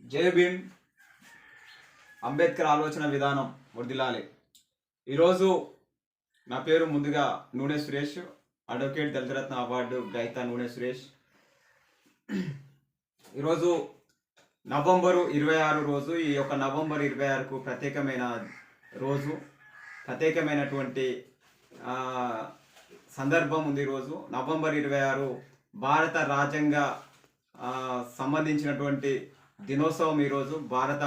జయ భీమ్. అంబేద్కర్ ఆలోచన విధానం వర్దిలాలి ఈరోజు నా పేరు ముందుగా నూనె సురేష్ అడ్వకేట్ దళితరత్న అవార్డు గ్రహీత నూనె సురేష్. ఈరోజు నవంబరు ఇరవై ఆరు రోజు ఈ యొక్క నవంబర్ ఇరవై ఆరుకు ప్రత్యేకమైన రోజు ప్రత్యేకమైనటువంటి సందర్భం ఉంది ఈరోజు. నవంబర్ ఇరవై ఆరు భారత రాజ్యాంగ సంబంధించినటువంటి దినోత్సవం ఈరోజు భారత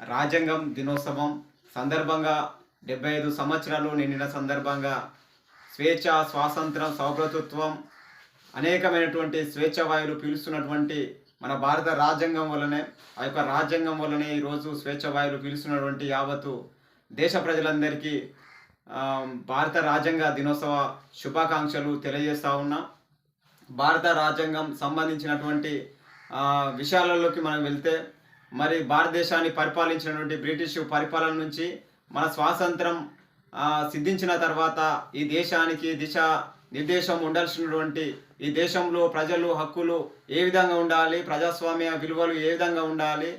రాజ్యాంగం దినోత్సవం సందర్భంగా డెబ్బై ఐదు సంవత్సరాలు నిండిన సందర్భంగా స్వేచ్ఛ స్వాతంత్రం సౌభ్రతత్వం అనేకమైనటువంటి స్వేచ్ఛ వాయువులు పీలుస్తున్నటువంటి మన భారత రాజ్యాంగం వల్లనే ఆ యొక్క రాజ్యాంగం వల్లనే ఈరోజు స్వేచ్ఛ వాయువులు పీలుస్తున్నటువంటి యావత్తు దేశ ప్రజలందరికీ భారత రాజ్యాంగ దినోత్సవ శుభాకాంక్షలు తెలియజేస్తా ఉన్నా. భారత రాజ్యాంగం సంబంధించినటువంటి విషయాలలోకి మనం వెళ్తే మరి భారతదేశాన్ని పరిపాలించినటువంటి బ్రిటిష్ పరిపాలన నుంచి మన స్వాతంత్రం సిద్ధించిన తర్వాత ఈ దేశానికి దిశ నిర్దేశం ఉండాల్సినటువంటి ఈ దేశంలో ప్రజలు హక్కులు ఏ విధంగా ఉండాలి ప్రజాస్వామ్య విలువలు ఏ విధంగా ఉండాలి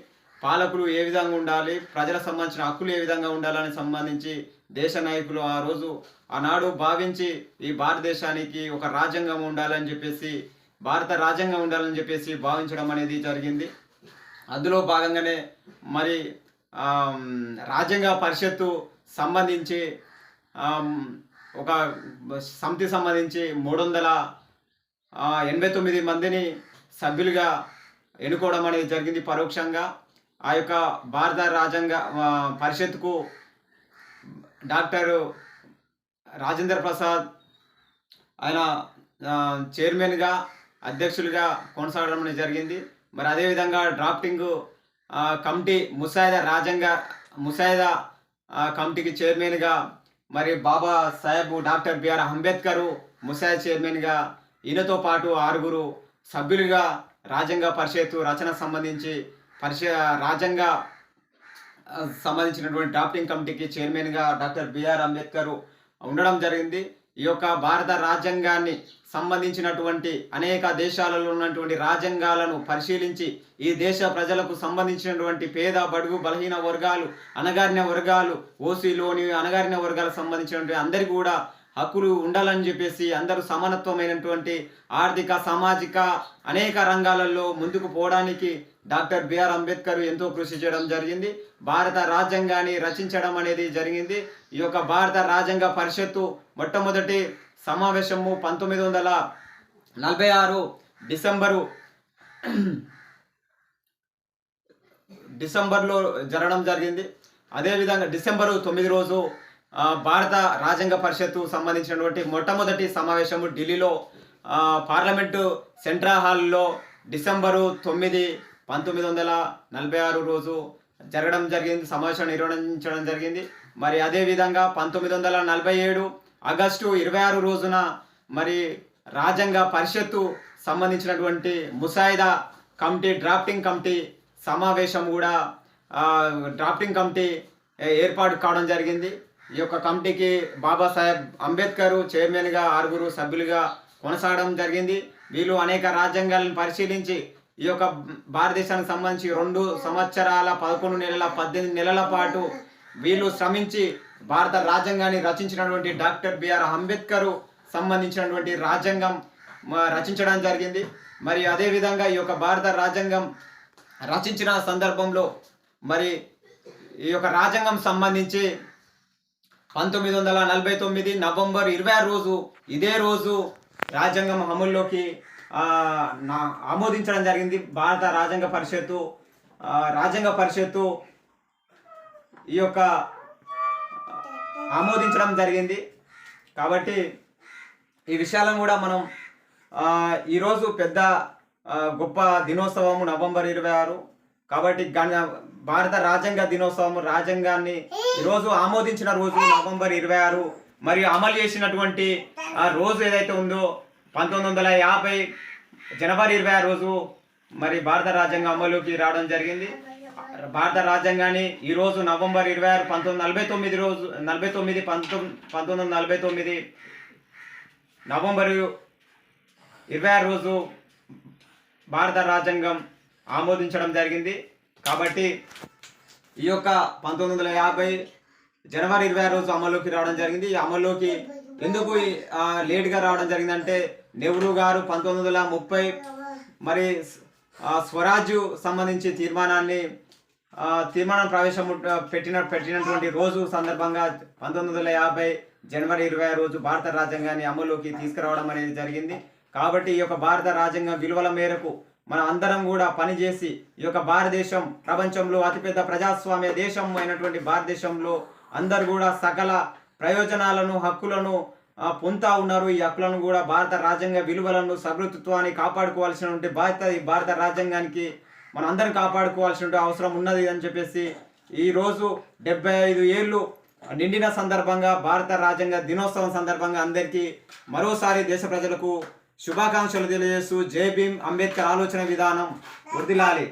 పాలకులు ఏ విధంగా ఉండాలి ప్రజలకు సంబంధించిన హక్కులు ఏ విధంగా ఉండాలని సంబంధించి దేశ నాయకులు ఆ రోజు ఆనాడు భావించి ఈ భారతదేశానికి ఒక రాజ్యాంగం ఉండాలని చెప్పేసి భారత రాజ్యాంగం ఉండాలని చెప్పేసి భావించడం అనేది జరిగింది. అందులో భాగంగానే మరి రాజ్యాంగ పరిషత్తు సంబంధించి ఒక సమితి సంబంధించి మూడు వందల ఎనభై తొమ్మిది మందిని సభ్యులుగా ఎన్నుకోవడం అనేది జరిగింది పరోక్షంగా. ఆ యొక్క భారత రాజ్యాంగ పరిషత్కు డాక్టర్ రాజేంద్ర ప్రసాద్ ఆయన చైర్మన్గా అధ్యక్షులుగా కొనసాగడం జరిగింది. మరి అదేవిధంగా డ్రాఫ్టింగ్ కమిటీ ముసాయిదా రాజ్యాంగ ముసాయిదా కమిటీకి చైర్మన్గా మరి Baba Saheb doctor B R Ambedkar ముసాయిదా చైర్మన్గా ఈయనతో పాటు ఆరుగురు సభ్యులుగా రాజ్యాంగ పరిషత్ రచన సంబంధించి పరిష రాజ్యాంగ సంబంధించినటువంటి డ్రాఫ్టింగ్ కమిటీకి చైర్మన్గా డాక్టర్ బిఆర్ అంబేద్కర్ ఉండడం జరిగింది. ఈ యొక్క భారత రాజ్యాంగాన్ని సంబంధించినటువంటి అనేక దేశాలలో ఉన్నటువంటి రాజ్యాంగాలను పరిశీలించి ఈ దేశ ప్రజలకు సంబంధించినటువంటి పేద బడుగు బలహీన వర్గాలు అణగారిన వర్గాలు ఓసీలోని అణగారిన వర్గాలకు సంబంధించినటువంటి అందరికీ కూడా హక్కులు ఉండాలని చెప్పేసి అందరూ సమానత్వమైనటువంటి ఆర్థిక సామాజిక అనేక రంగాలలో ముందుకు పోవడానికి డాక్టర్ బిఆర్ అంబేద్కర్ ఎంతో కృషి చేయడం జరిగింది. భారత రాజ్యాంగాన్ని రచించడం అనేది జరిగింది. ఈ యొక్క భారత రాజ్యాంగ పరిషత్తు మొట్టమొదటి సమావేశము పంతొమ్మిది వందల నలభై ఆరు డిసెంబరు డిసెంబర్లో జరగడం జరిగింది. అదేవిధంగా డిసెంబరు తొమ్మిది రోజు భారత రాజ్యాంగ పరిషత్తు సంబంధించినటువంటి మొట్టమొదటి సమావేశము ఢిల్లీలో పార్లమెంటు సెంట్రల్ హాల్లో డిసెంబరు తొమ్మిది పంతొమ్మిది వందల నలభై ఆరు రోజు జరగడం జరిగింది సమావేశం నిర్వహించడం జరిగింది. మరి అదేవిధంగా పంతొమ్మిది వందల నలభై ఏడు ఆగస్టు ఇరవై ఆరు రోజున మరి రాజ్యాంగ పరిషత్తు సంబంధించినటువంటి ముసాయిదా కమిటీ డ్రాఫ్టింగ్ కమిటీ సమావేశం కూడా డ్రాఫ్టింగ్ కమిటీ ఏర్పాటు కావడం జరిగింది. ఈ యొక్క కమిటీకి బాబాసాహెబ్ అంబేద్కర్ చైర్మన్గా ఆరుగురు సభ్యులుగా కొనసాగడం జరిగింది. వీళ్ళు అనేక రాజ్యాంగాలను పరిశీలించి ఈ యొక్క భారతదేశానికి సంబంధించి రెండు సంవత్సరాల పదకొండు నెలల పద్దెనిమిది నెలల పాటు వీళ్ళు శ్రమించి భారత రాజ్యాంగాన్ని రచించినటువంటి డాక్టర్ బిఆర్ అంబేద్కర్ సంబంధించినటువంటి రాజ్యాంగం రచించడం జరిగింది. మరి అదేవిధంగా ఈ యొక్క భారత రాజ్యాంగం రచించిన సందర్భంలో మరి ఈ యొక్క రాజ్యాంగం సంబంధించి పంతొమ్మిది వందల నలభై తొమ్మిది నవంబర్ ఇరవై రోజు ఇదే రోజు రాజ్యాంగం అమల్లోకి నా ఆమోదించడం జరిగింది. భారత రాజ్యాంగ పరిషత్తు రాజ్యాంగ పరిషత్తు ఈ యొక్క ఆమోదించడం జరిగింది. కాబట్టి ఈ విషయాలను కూడా మనం ఈరోజు పెద్ద గొప్ప దినోత్సవము నవంబర్ ఇరవై ఆరు. కాబట్టి భారత రాజ్యాంగ దినోత్సవం రాజ్యాంగాన్ని ఈరోజు ఆమోదించిన రోజు నవంబర్ ఇరవై ఆరు. మరియు అమలు చేసినటువంటి ఆ రోజు ఏదైతే ఉందో పంతొమ్మిది వందల యాభై జనవరి ఇరవై ఆరు రోజు మరి భారత రాజ్యాంగం అమలుకి రావడం జరిగింది. భారత రాజ్యాంగాన్ని ఈరోజు నవంబర్ ఇరవై ఆరు పంతొమ్మిది నలభై తొమ్మిది రోజు నలభై తొమ్మిది పంతొమ్మిది పంతొమ్మిది వందల నలభై తొమ్మిది నవంబరు ఇరవై ఆరు రోజు భారత రాజ్యాంగం ఆమోదించడం జరిగింది. కాబట్టి ఈ యొక్క పంతొమ్మిది వందల యాభై జనవరి ఇరవై ఆరు రోజు అమల్లోకి రావడం జరిగింది. ఈ అమల్లోకి ఎందుకు ఈ, లేట్గా రావడం జరిగిందంటే నెహ్రూ గారు పంతొమ్మిది వందల ముప్పై మరి ఆ, సంబంధించి తీర్మానాన్ని తీర్మానం ప్రవేశం పెట్టిన పెట్టినటువంటి రోజు సందర్భంగా పంతొమ్మిది వందల యాభై జనవరి ఇరవై రోజు భారత రాజ్యాంగాన్ని అమలులోకి తీసుకురావడం అనేది జరిగింది. కాబట్టి ఈ యొక్క భారత రాజ్యాంగ విలువల మేరకు మన అందరం కూడా పనిచేసి ఈ యొక్క భారతదేశం ప్రపంచంలో అతిపెద్ద ప్రజాస్వామ్య దేశం అయినటువంటి భారతదేశంలో అందరు కూడా సకల ప్రయోజనాలను హక్కులను పొందుతా ఉన్నారు. ఈ హక్కులను కూడా భారత రాజ్యాంగ విలువలను సభృతత్వాన్ని కాపాడుకోవాల్సినటువంటి భారత ఈ భారత రాజ్యాంగానికి మన అందరం కాపాడుకోవాల్సిన అవసరం ఉన్నది అని చెప్పేసి ఈ రోజు డెబ్బై ఐదు ఏళ్ళు నిండిన సందర్భంగా భారత రాజ్యాంగ దినోత్సవం సందర్భంగా అందరికీ మరోసారి దేశ ప్రజలకు శుభాకాంక్షలు తెలియజేస్తూ జై భీమ్ అంబేద్కర్ ఆలోచన విధానం వృద్ధిలాలి